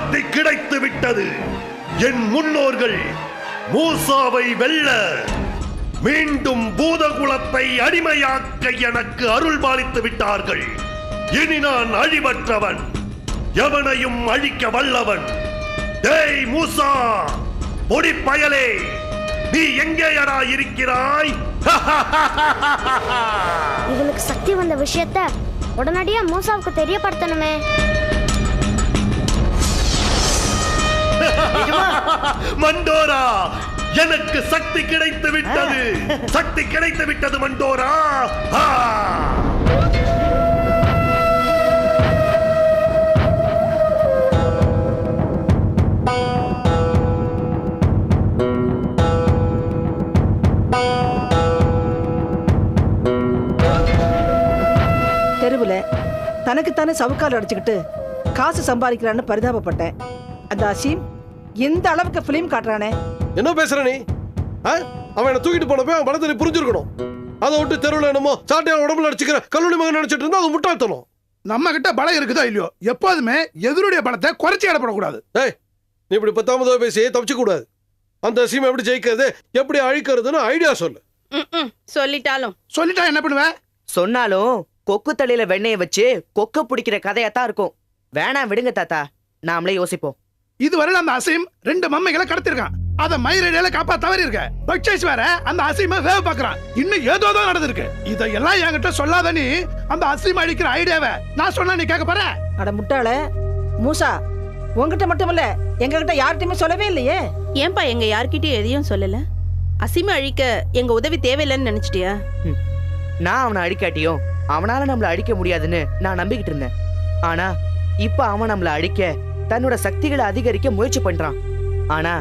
சக்தி கிடைத்து விட்டது. என் முன்னோர்கள் மூசாவை வெல்ல மீண்டும் பூதகுலத்தை அடிமையாக்க எனக்கு அருள் பாலித்து விட்டார்கள். இனி நான் அழிவற்றவன் எவனையும் அழிக்க வல்லவன். டேய் மூசா பொடி பயலே நீ எங்கேயடா இருக்கிறாய்? இவனுக்கு சக்தி வந்த விஷயத்த உடனடியா மூசாவுக்கு தெரியப்படுத்தணுமே. மண்டோரா எனக்கு சக்தி கிடைத்து விட்டது. சக்தி கிடைத்து விட்டது மண்டோரா! தெருவுல தனக்குத்தானே சவுக்கால் அடிச்சுக்கிட்டு காசு சம்பாதிக்கிறான்னு பரிதாபப்பட்டேன். அந்த அசீம் எந்த அளவுக்கு ஃபிலிம் காட்டுறானே? என்ன பேசுற நீ? ஆ? அவன் என்ன தூக்கிட்டு போனப்ப அவன் பலத்தை நீ புரிஞ்சிருக்கணும். அதை விட்டு தெருவில் என்னமோ சாட்டையா உடம்புல அடிச்சுக்கிற கல்லூரி மகன் நினைச்சிட்டு இருந்தா அது முட்டாள்தனம். நம்ம கிட்ட பலம் இருக்குதோ இல்லையோ? எப்போதுமே எதிருடைய பலத்தை குறைச்சி இடப்படக்கூடாது ஏய் நீ இப்படி பத்தாமதோ பேசி தப்பிச்சு கூடாது. அந்த சீமை எப்படி ஜெயிக்கிறது எப்படி அழிக்கிறதுன்னு ஐடியா சொல்லு. சொல்லிட்டாலும். சொல்லிட்டா என்ன பண்ணுவேன் சொன்னாலும் கொக்கு தலையில வெண்ணெய வச்சு கொக்க பிடிக்கிற கதையாத்தான் இருக்கும். வேணாம் விடுங்க தாத்தா நாமளே யோசிப்போம். இதுவரையில அந்த அசீம் ரெண்டு மம்மைகளை கடத்திருக்கான். அத மயிரடியில காப்பா தவறி இருக்க. பக்ஷேஷ் வேற அந்த அசீம வேவ பாக்குறான் இன்னும் ஏதோ தான் நடந்திருக்கு. இதெல்லாம் என்கிட்ட சொல்லாத நீ அந்த அசீம் அடிக்கிற ஐடியாவை நான் சொன்னா நீ கேட்க போற? அட முட்டாள. மூசா உன்கிட்ட மட்டும் இல்ல எங்ககிட்ட யார்கிட்டயுமே சொல்லவே இல்லையே. ஏன்பா எங்க யார்கிட்டயும் எதையும் சொல்லல? அசிம அழிக்க எங்க உதவி தேவையில்லைன்னு நினைச்சிட்டியா? நான் அவனை அடிக்காட்டியும் அவனால நம்மள அழிக்க முடியாதுன்னு நான் நம்பிக்கிட்டு இருந்தேன். ஆனா இப்ப அவன் நம்மள அழிக்க தன்னோட சக்திகளை அதிகரிக்க முயற்சி பண்றான். ஆனா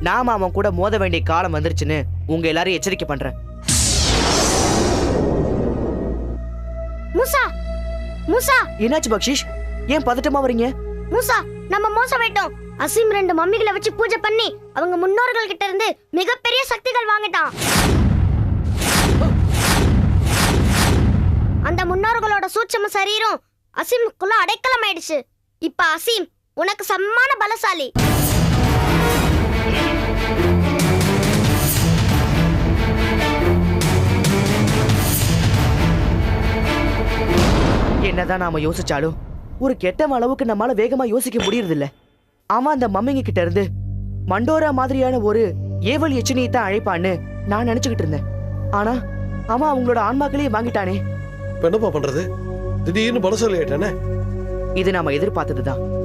நாம அவன் கூட மோத வேண்டிய காலம் வந்துருச்சுன்னு உங்க எல்லாரையும் எச்சரிக்கை பண்றேன். மூசா! மூசா! என்னாச்சு பக்ஷிஷ்? ஏன் பதட்டமா வரீங்க? மூசா நம்ம மோசம் போயிட்டோம். அசீம் ரெண்டு மம்மிகளை வச்சு பூஜை பண்ணி அவங்க முன்னோர்கள் கிட்ட இருந்து மிகப்பெரிய சக்திகள் வாங்கிட்டான். அந்த முன்னோர்களோட சூட்சம சரீரம் அசீமுக்குள்ள அடைக்கலம் ஆயிடுச்சு இப்ப அசீம் உனக்கு சம்மான பலசாலி. என்னதான் நாம யோசிச்சாலும் ஒரு கெட்ட அளவுக்கு நம்மால வேகமா யோசிக்க முடியறதில்ல. அவன் அந்த மம்மிங்க கிட்ட இருந்து மண்டோரா மாதிரியான ஒரு ஏவல் எச்சினியை தான் அழைப்பான்னு நான் நினைச்சுக்கிட்டு இருந்தேன். ஆனா அவன் அவங்களோட ஆன்மாக்களையே வாங்கிட்டானே. என்னப்பா பண்றது? திடீர்னு பலசாலி ஆயிட்டானே? இது நாம எதிர்பார்த்ததுதான்.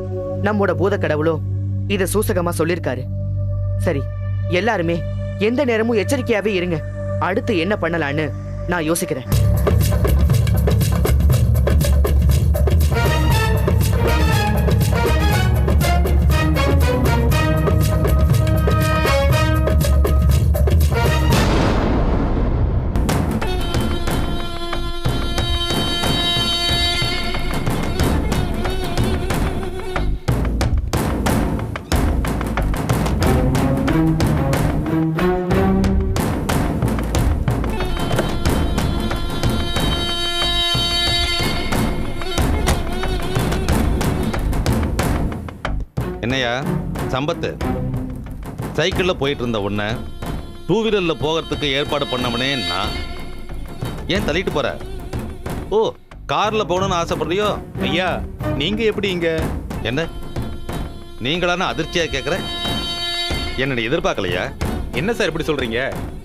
நம்மோட பூத கடவுளும் இத சூசகமா சொல்லிருக்காரு. சரி எல்லாருமே எந்த நேரமும் எச்சரிக்கையாவே இருங்க. அடுத்து என்ன பண்ணலான்னு நான் யோசிக்கிறேன். என்னையா? சம்பத்து. சைக்கிளில் போயிட்டு இருந்த உன்னை டூ வீலரில் போகிறதுக்கு ஏற்பாடு பண்ணவனே நான். ஏன் தள்ளிட்டு போற? ஓ காரில் போகணும்னு ஆசைப்படுறியோ? ஐயா நீங்க எப்படி இங்க? என்ன? நீங்களான அதிர்ச்சியாக கேட்குற என்னை எதிர்பார்க்கலையா? என்ன சார் இப்படி சொல்றீங்க?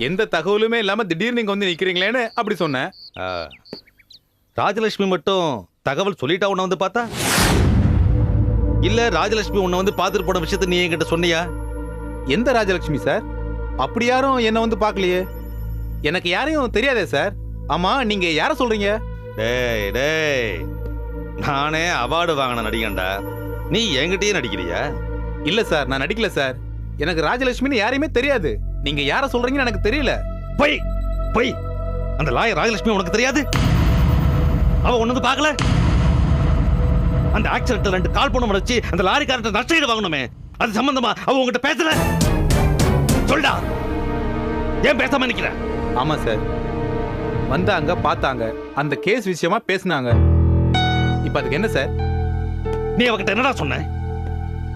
எந்த தகவலுமே இல்லாம திடீர்னு நீங்க வந்து நிக்கிறீங்களேன்னு அப்படி சொன்னேன். ராஜலட்சுமி மட்டும் தகவல் சொல்லிட்டா உன்னை வந்து பார்த்தா? இல்ல ராஜலட்சுமி உன்னை வந்து பார்த்துட்டு போன விஷயத்த நீ என்கிட்ட சொன்னியா? எந்த ராஜலட்சுமி சார்? அப்படி யாரும் என்ன வந்து பார்க்கலையே. எனக்கு யாரையும் தெரியாதே சார். ஆமா நீங்க யார சொல்றீங்க? டேய் டேய். நானே அவார்டு வாங்கின நடிகன்டா. நீ என்கிட்டயே நடிக்கிறியா? இல்ல சார் நான் நடிக்கல சார். எனக்கு ராஜலட்சுமின்னு யாரையுமே தெரியாது. நீங்க யார சொல்றீங்கன்னு எனக்கு தெரியல. பொய் பொய். அந்த லாயர் ராஜலட்சுமி உனக்கு தெரியாது? அவ வந்து பார்க்கல? அந்த ஆக்சிடென்ட்ல ரெண்டு கால் பணம் வச்சு அந்த லாரிக்காரர்ட்ட நஷ்டஈடு வாங்கணுமே. அது சம்பந்தமா அவ உங்ககிட்ட பேசல? சொல்டா. ஏன் பேசாம நிக்கிற? ஆமா சார். வந்தாங்க பார்த்தாங்க. அந்த கேஸ் விஷயமா பேசுனாங்க. இப்போ அதுக்கு என்ன சார்? நீ அவகிட்ட என்னடா சொன்ன?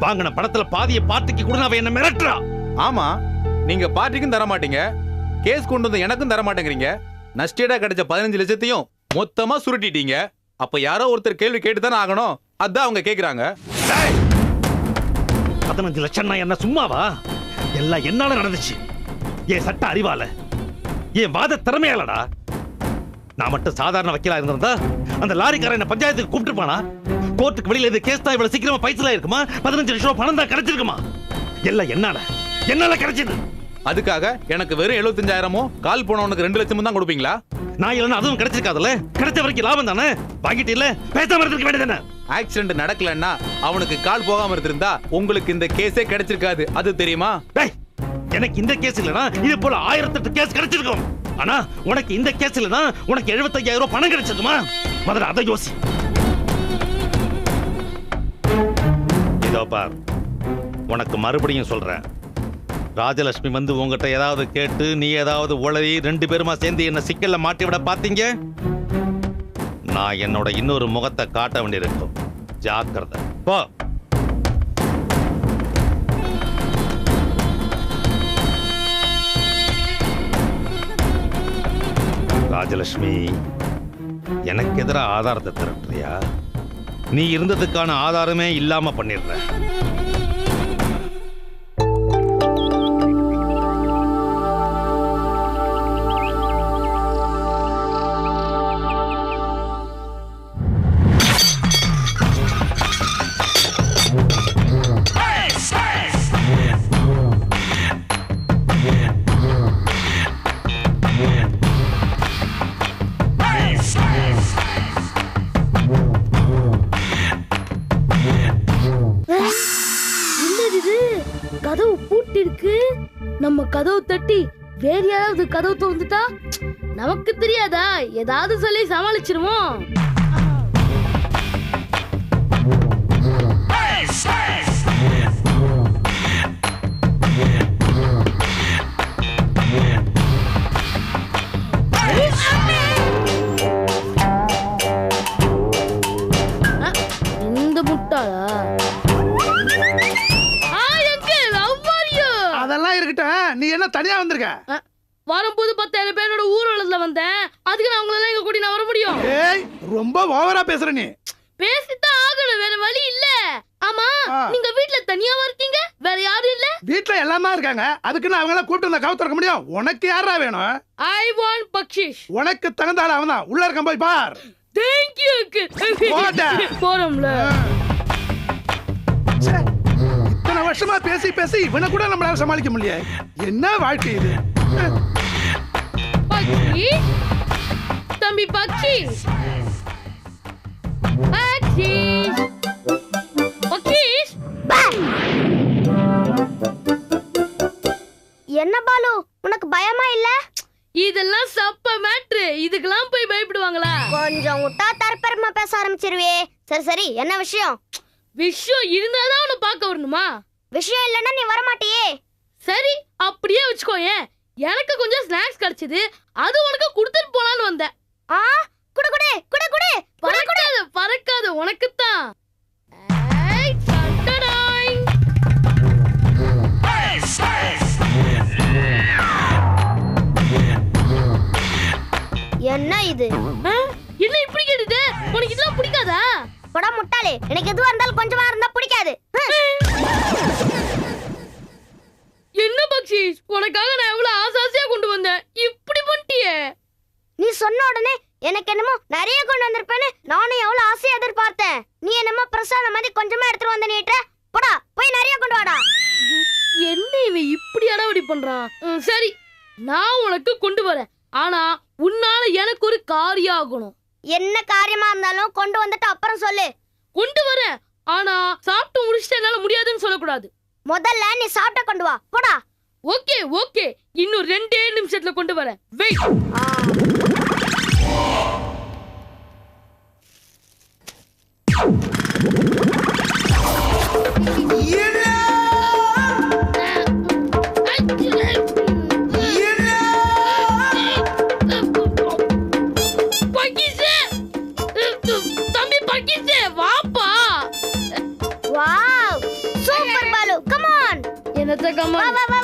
வாங்கின பணத்துல பாதியை பார்ட்டிக்கு கூட அவ என்ன மிரட்டுறா? ஆமா. நீங்க பார்ட்டிக்கும் தர மாட்டீங்க. கேஸ் கொண்டு வந்து எனக்கும் தர மாட்டேங்கிறீங்க. நஷ்டீடா கிடைச்ச பதினஞ்சு லட்சத்தையும் மொத்தமா சுருட்டிட்டீங்க. அப்ப யாரோ ஒருத்தர் கேள்வி கேட்டு தானே ஆகணும்? அதான் அவங்க கேக்குறாங்க! பதினஞ்சு லட்சம்னா என்ன சும்மாவா? எல்லாம் என்னால நடந்துச்சு. என் சட்ட அறிவால. என் வாத திறமையாலடா. நான் மட்டும் சாதாரண வக்கீலா இருந்திருந்தா அந்த லாரிக்காரன் என்ன பஞ்சாயத்துக்கு கூப்பிட்டுருப்பானா? கோர்ட்டுக்கு வெளியில இது கேஸ் தான் இவ்வளவு சீக்கிரமா பைசலா இருக்குமா பதினஞ்சு லட்சம் ரூபாய் பணம் தான் கிடைச்சிருக்குமா? எல்லாம் என்னால என்னால கிடைச்சது. அதுக்காக எனக்கு வெறும் எழுபத்தஞ்சாயிரமோ கால் போனவனுக்கு ரெண்டு லட்சமும் தான் கொடுப்பீங்களா? நான் இல்லைன்னா அதுவும் கிடைச்சிருக்காதுல்ல? கிடைச்ச வரைக்கும் லாபம் தானே? வாங்கிட்டு இல்ல பேசாம இருந்திருக்க வேண்டியதானே ஆக்சிடென்ட் நடக்கலன்னா அவனுக்கு கால் போகாம இருந்திருந்தா உங்களுக்கு இந்த கேஸே கிடைச்சிருக்காது. அது தெரியுமா? டேய் எனக்கு இந்த கேஸ் இல்லனா இது போல ஆயிரத்தெட்டு கேஸ் கிடைச்சிருக்கும். ஆனா உனக்கு இந்த கேஸ் இல்லனா உனக்கு 75000 ரூபாய் பணம் கிடைச்சிருக்குமா? முதல்ல அதை யோசி. இதோ பார் உனக்கு மறுபடியும் சொல்றேன். ராஜலட்சுமி வந்து உங்ககிட்ட ஏதாவது கேட்டு நீ ஏதாவது உளறி ரெண்டு பேருமா சேர்ந்து என்ன சிக்கல்ல மாட்டி விட பாத்தீங்க? நான் என்னோட இன்னொரு முகத்தை காட்ட வேண்டியிருக்கும். ஜாக்கிரதை. போ. ராஜலட்சுமி எனக்கு எதிராக ஆதாரத்தை திரட்டுறியா? நீ இருந்ததுக்கான ஆதாரமே இல்லாம பண்ணிடுற. கதவு தட்டி வேற யாராவது கதவு திறந்துட்டா நமக்கு தெரியாதா? ஏதாவது சொல்லி சமாளிச்சிருவோம். தனியா வந்திருக்க? வரும்போது பத்தாயிரம் பேரோட ஊர்வலத்துல வந்தேன். அதுக்கு நான் உங்களெல்லாம் எங்க கூட்டி நான் வர முடியும்? ஏய் ரொம்ப ஓவரா பேசுற நீ. பேசித்தான் ஆகணும் வேற வழி இல்ல. ஆமா. நீங்க வீட்ல தனியாவா இருக்கீங்க? வேற யாரும் இல்ல? வீட்ல எல்லாமே இருக்காங்க. அதுக்குன்னு அவங்கள கூப்பிட்டு வந்தா கவு திறக்க முடியும்? உனக்கு யாரா வேணும்? ஐ வாண்ட் பக்ஷிஷ் உனக்கு தகுந்த ஆள் அவன் தான். உள்ள இருக்கான் போய் பார். தேங்க் யூ போடா. போறோம்ல. வருஷமா பேசி பேசி இவனை கூட நம்மளால சமாளிக்க முடியல என்ன வாழ்க்கை இது? பக்ஷி? தம்பி பக்ஷி? பக்ஷிஷ் பக்ஷிஷ் என்ன பாலு? உனக்கு பயமா இல்ல? இதெல்லாம் சப்ப மேட்ரு. இதுக்கெல்லாம் போய் பயப்படுவாங்களா? கொஞ்சம் விட்டா தரப்பரமா பேச ஆரம்பிச்சிருவே. சரி சரி என்ன விஷயம்? விஷயம் இருந்தாதான் அவனை பார்க்க வரணுமா? விஷயம் இல்லைன்னா நீ வரமாட்டியே. சரி அப்படியே வச்சுக்கோயேன் எனக்கு கொஞ்சம் ஸ்நாக்ஸ் கிடைச்சது அது உனக்கு கொடுத்துட்டு போலான்னு வந்தேன். ஆ குடு குடு குடு குடு. பறக்காத பறக்காத ஏய், சட்டடாய். என்ன இது? என்ன இப்படி கேட்டுட்டு? உனக்கு இதெல்லாம் பிடிக்காதா? போடா முட்டாளே. எனக்கு எதுவா இருந்தாலும் கொஞ்சமா இருந்தா பிடிக்காது. என்ன பக்ஷி? உனக்காக நான் எவ்வளவு ஆசாசியா கொண்டு வந்தேன்? இப்படி பண்ணிட்டியே. நீ சொன்ன உடனே எனக்கு என்னமோ நிறைய கொண்டு வந்திருப்பேன்னு நானும் எவ்வளவு ஆசையா எதிர்பார்த்தேன். நீ என்னமோ பிரசாதம் மாதிரி கொஞ்சமா எடுத்துட்டு வந்து நீட்ட போடா போய் நிறைய கொண்டு வாடா. என்ன இவன் இப்படி அடாவடி பண்றான் சரி நான் உனக்கு கொண்டு வரேன். ஆனா உன்னால எனக்கு ஒரு காரியம் ஆகணும் என்ன காரியமா இருந்தாலும் கொண்டு வந்துட்டு அப்புறம் சொல்லு. கொண்டு வரேன். ஆனா சாப்பிட்டு முடிச்சுட்டு என்னால முடியாதுன்னு சொல்லக்கூடாது. முதல்ல நீ சாப்பிட்ட கொண்டு வா. போடா. Okay okay. இன்னும் ரெண்டே நிமிஷத்துல கொண்டு வரேன். வெயிட் தம்பி பக்கீஸே ஆன் என்னத்த வா கம்மா வா வா வா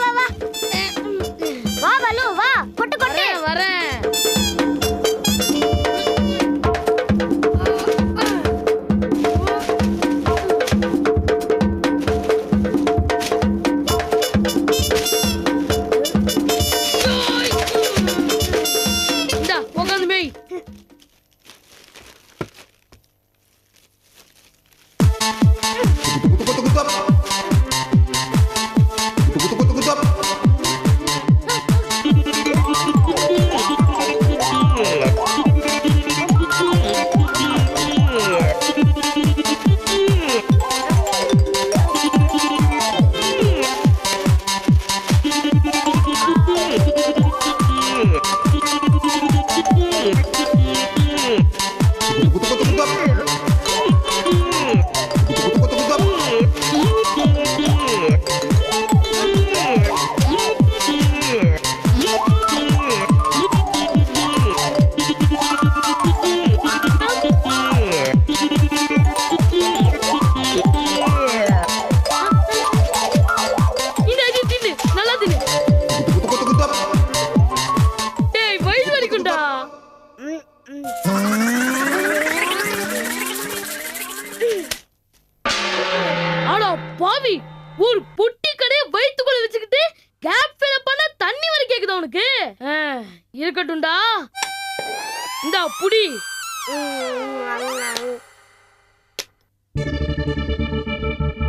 ஒரு பொட்டி கடையை வயித்துக்குள்ள வச்சுக்கிட்டு கேப் ஃபில் பண்ண தண்ணி வரை கேக்குதா உனக்கு? இருக்கட்டும்டா. இந்தா புடி.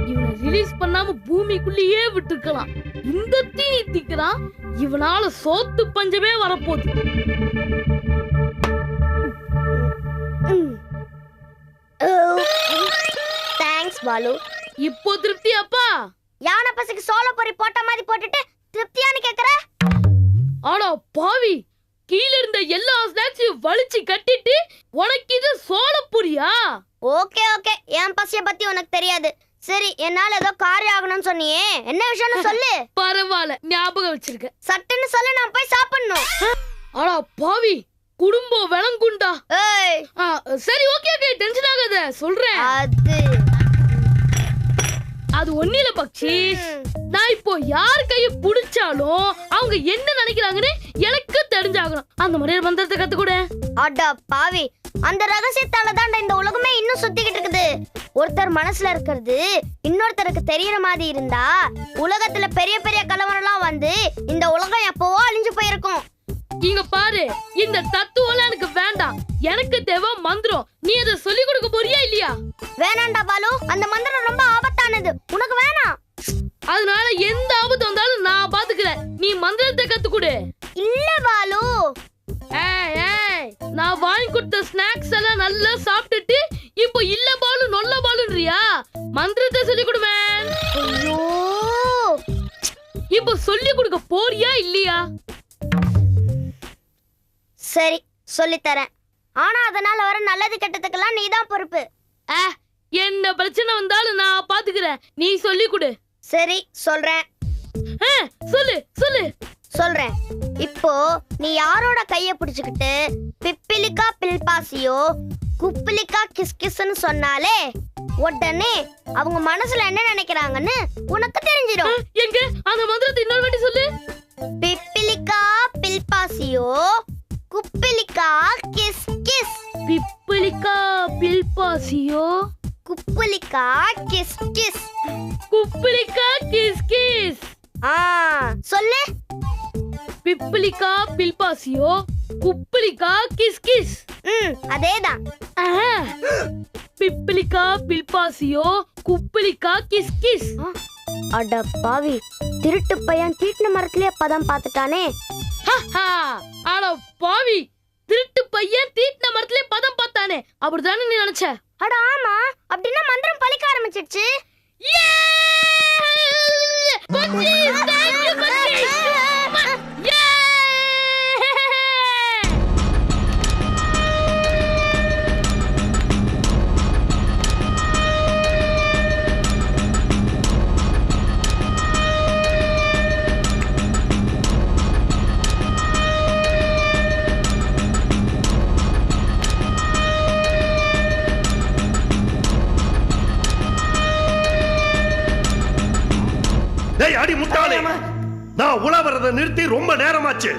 இவனை ரிலீஸ் பண்ணாம பூமிக்குள்ளேயே விட்டுருக்கலாம். இந்த தீனி திக்கிறான் இவனால சோத்து பஞ்சமே வரப்போகுது. தேங்க்ஸ் பாலு. இப்போ திருப்தி அப்பா. யானை பசிக்கு சோள பொரி போட்ட மாதிரி போட்டுட்டு திருப்தியான்னு கேக்குற? ஆனா பாவி கீழ இருந்த எல்லா ஸ்நாக்ஸையும் வலிச்சு கட்டிட்டு உனக்கு இது சோளப்புரியா ஓகே ஓகே. என் பசிய பத்தி உனக்கு தெரியாது. சரி என்னால ஏதோ காரியம் ஆகணும்னு சொன்னியே. என்ன விஷயம்னு சொல்லு. பரவாயில்ல ஞாபகம் வச்சிருக்க சட்டுன்னு சொல்லு நான் போய் சாப்பிடணும். ஆனா பாவி குடும்பம் விளங்குண்டா? சரி ஓகே ஓகே. டென்ஷன் ஆகாத சொல்றேன். அது அது ஒண்ணு பக்ஷி. நான் இப்போ யார் கைய புடிச்சாலும் அவங்க என்ன நினைக்கிறாங்கன்னு எனக்கு தெரிஞ்சாகணும். அந்த மாதிரி மந்திரத்தை கத்துக்கூட. அடா பாவி. அந்த ரகசியத்தால தான் இந்த உலகமே இன்னும் சுத்திக்கிட்டு இருக்குது. ஒருத்தர் மனசுல இருக்கிறது இன்னொருத்தருக்கு தெரியற மாதிரி இருந்தா உலகத்துல பெரிய பெரிய கலவரம்லாம் வந்து இந்த உலகம் எப்பவோ அழிஞ்சு போயிருக்கும். இங்க பாரு இந்த தத்துவம்லாம் எனக்கு வேண்டாம். எனக்கு தேவை மந்திரம். நீ அதை சொல்லி கொடுக்க போறியா இல்லையா? வேணாண்டா பாலு. அந்த மந்திரம் ரொம்ப ஆபத்தானது. உனக்கு வேணாம் அதனால எந்த ஆபத்து வந்தாலும் நான் பாத்துக்கிறேன். நீ மந்திரத்தை கத்துக்கொடு இல்ல பாலு. நான் வாங்கி கொடுத்த ஸ்நாக்ஸ் எல்லாம் நல்லா சாப்பிட்டுட்டு இப்போ இல்ல பாலு நொல்ல பாலுன்றியா? மந்திரத்தை சொல்லி கொடுமேன் ஐயோ. இப்போ சொல்லி கொடுக்க போறியா இல்லையா? சரி சொல்லித் தரேன். ஆனா அதனால வர நல்லது கெட்டதுக்கெல்லாம் நீதான் பொறுப்பு. ஆ, என்ன பிரச்சனை வந்தாலும் நான் பாத்துக்கிறேன். நீ சொல்லி கொடு. சரி சொல்றேன். சொல்லு சொல்லு. சொல்றேன். இப்போ நீ யாரோட கைய பிடிச்சுக்கிட்டு பிப்பிலிக்கா பில்பாசியோ குப்பிலிக்கா கிஸ்கிஸ்ன்னு சொன்னாலே உடனே அவங்க மனசுல என்ன நினைக்கிறாங்கன்னு உனக்கு தெரிஞ்சிடும் எங்க? அந்த மந்திரத்தை இன்னொரு வாட்டி சொல்லு. பிப்பிலிக்கா பில்பாசியோ குப்பிலிக்கா கிஸ் கிஸ். பிப்பிலிக்கா பில்பாசியோ. குப்பிலிக்கா கிஸ் கிஸ். குப்பிலிக்கா கிஸ் கிஸ். ஆ சொல்லு. பிப்பிலிக்கா பில்பாசியோ. குப்பிலிக்கா கிஸ் கிஸ். ம் அதேதான். பிப்பிலிக்கா பில்பாசியோ. குப்பிலிக்கா கிஸ் கிஸ். அட பாவி திருட்டு பையன் தீட்டின மரத்திலே பதம் பார்த்துட்டானே. அட பாவி! திருட்டு பையன் தீட்டின மரத்திலே பதம் பார்த்தானே? அப்படிதானே நீ நினைச்ச? அட ஆமா. அப்படின்னா மந்திரம் பலிக்க ஆரம்பிச்சிடுச்சு Yeah! பச்சீஸ், thank you, உழவரத நிறுத்தி ரொம்ப நேரமாச்சு.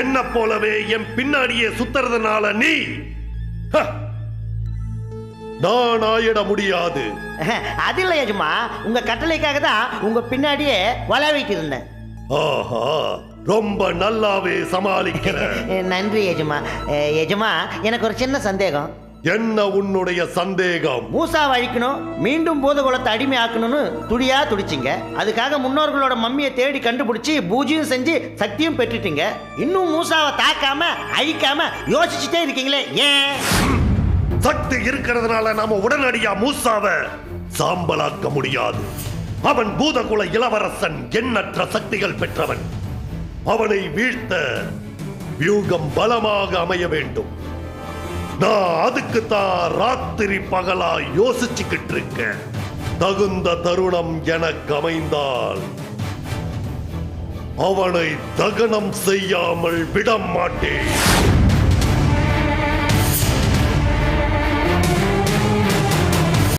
என்ன போலவே என் பின்னாடியே சுத்துறதுனால நீ. நான் ஆயிட முடியாது. அது இல்லை எஜமா உங்க கட்டளைக்காக தான் உங்க பின்னாடியே வள வைத்திருந்தேன் ஆஹா ரொம்ப நல்லாவே சமாளிக்கிற நன்றி எஜமா அஹ், எஜமா எனக்கு ஒரு சின்ன சந்தேகம். என்ன உன்னுடைய சந்தேகம்? மூசாவை அழிக்கணும் மீண்டும் பூதகுலத்தை அடிமை ஆக்கணும்னு துடியா துடிச்சிங்க. அதுக்காக முன்னோர்களோட மம்மியை தேடி கண்டுபிடிச்சி பூஜையும் செஞ்சு சக்தியும் பெற்றுட்டீங்க. இன்னும் மூசாவை தாக்காம அழிக்காம யோசிச்சுட்டே இருக்கீங்களே ஏன்? சக்தி இருக்கிறதுனால நாம உடனடியா மூசாவ சாம்பலாக்க முடியாது. அவன் பூதகுல இளவரசன் எண்ணற்ற சக்திகள் பெற்றவன். அவனை வீழ்த்த வியூகம் பலமாக அமைய வேண்டும். நான் அதுக்கு தான் ராத்திரி பகலா யோசிச்சுக்கிட்டு இருக்கேன் தகுந்த தருணம் எனக்கு அமைந்தால் அவனை தகனம் செய்யாமல் விட மாட்டேன்